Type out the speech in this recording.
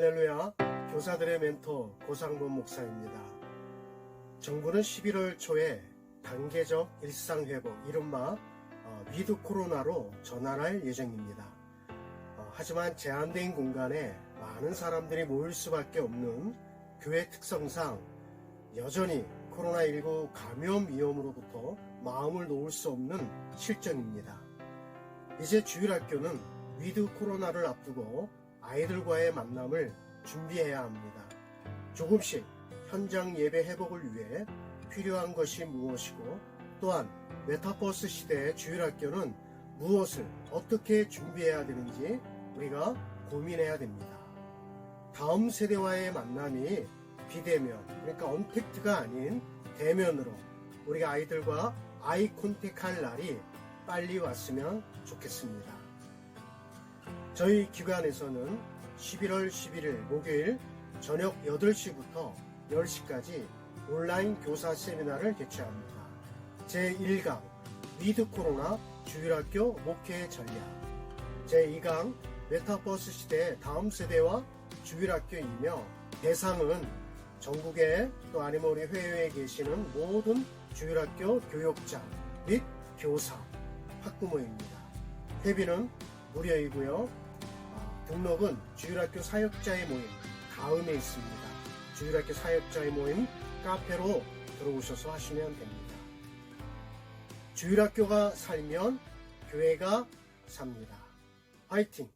할렐루야, 교사들의 멘토 고상범 목사입니다. 정부는 11월 초에 단계적 일상회복, 이른바 어, 위드 코로나로 전환할 예정입니다. 어, 하지만 제한된 공간에 많은 사람들이 모일 수밖에 없는 교회 특성상 여전히 코로나19 감염 위험으로부터 마음을 놓을 수 없는 실정입니다. 이제 주일학교는 위드 코로나를 앞두고 아이들과의 만남을 준비해야 합니다. 조금씩 현장 예배 회복을 위해 필요한 것이 무엇이고 또한 메타버스 시대의 주일학교는 무엇을 어떻게 준비해야 되는지 우리가 고민해야 됩니다. 다음 세대와의 만남이 비대면, 그러니까 언택트가 아닌 대면으로 우리가 아이들과 아이 컨택 할 날이 빨리 왔으면 좋겠습니다. 저희 기관에서는 11월 11일 목요일 저녁 8시부터 10시까지 온라인 교사 세미나를 개최합니다. 제1강 위드 코로나 주일학교 목회 전략 제2강 메타버스 시대 다음 세대와 주일학교이며 대상은 전국에 또 아니면 우리 회의에 계시는 모든 주일학교 교육자 및 교사 학부모입니다. 회비는 무료이고요. 아, 등록은 주일학교 사역자의 모임 다음에 있습니다. 주일학교 사역자의 모임 카페로 들어오셔서 하시면 됩니다. 주일학교가 살면 교회가 삽니다. 화이팅!